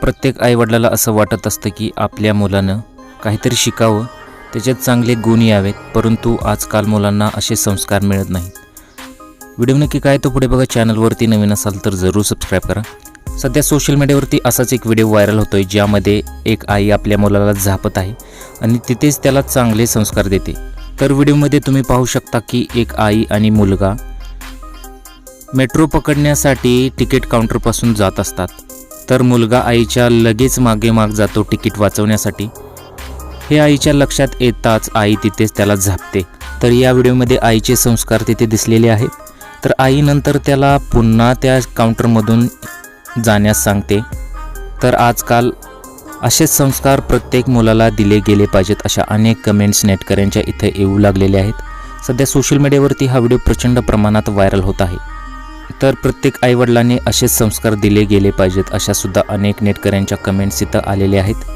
प्रत्येक आईवडिलाला असं वाटत असतं की आपल्या मुलानं काहीतरी शिकावं त्याच्यात चांगले गुण यावेत परंतु आजकाल मुलांना असे संस्कार मिळत नाहीत. व्हिडिओ नक्की काय तो पुढे बघा. चॅनलवरती नवीन असाल तर जरूर सबस्क्राईब करा. सध्या सोशल मीडियावरती असाच एक व्हिडिओ व्हायरल होतो आहे ज्यामध्ये एक आई आपल्या मुलाला झापत आहे आणि तिथेच त्याला चांगले संस्कार देते. तर व्हिडिओमध्ये तुम्ही पाहू शकता की एक आई आणि मुलगा मेट्रो पकडण्यासाठी तिकीट काउंटरपासून जात असतात. तर मुलगा आईच्या लगेच मागे माग जातो तिकीट वाचवण्यासाठी. हे आईच्या लक्षात येताच आई तिथेच त्याला झापते. तर या व्हिडिओमध्ये आईचे संस्कार तिथे दिसलेले आहेत. तर आईनंतर त्याला पुन्हा त्या काउंटरमधून जाण्यास सांगते. तर आजकाल असेच संस्कार प्रत्येक मुलाला दिले गेले पाहिजेत अशा अनेक कमेंट्स नेटकऱ्यांच्या इथे येऊ लागलेले आहेत. सध्या सोशल मीडियावरती हा व्हिडिओ प्रचंड प्रमाणात व्हायरल होत आहे. तर प्रत्येक आईवडिलांनी असेच संस्कार दिले गेले पाहिजेत अशा सुद्धा अनेक नेटकऱ्यांच्या कमेंट्स इथं आलेल्या आहेत.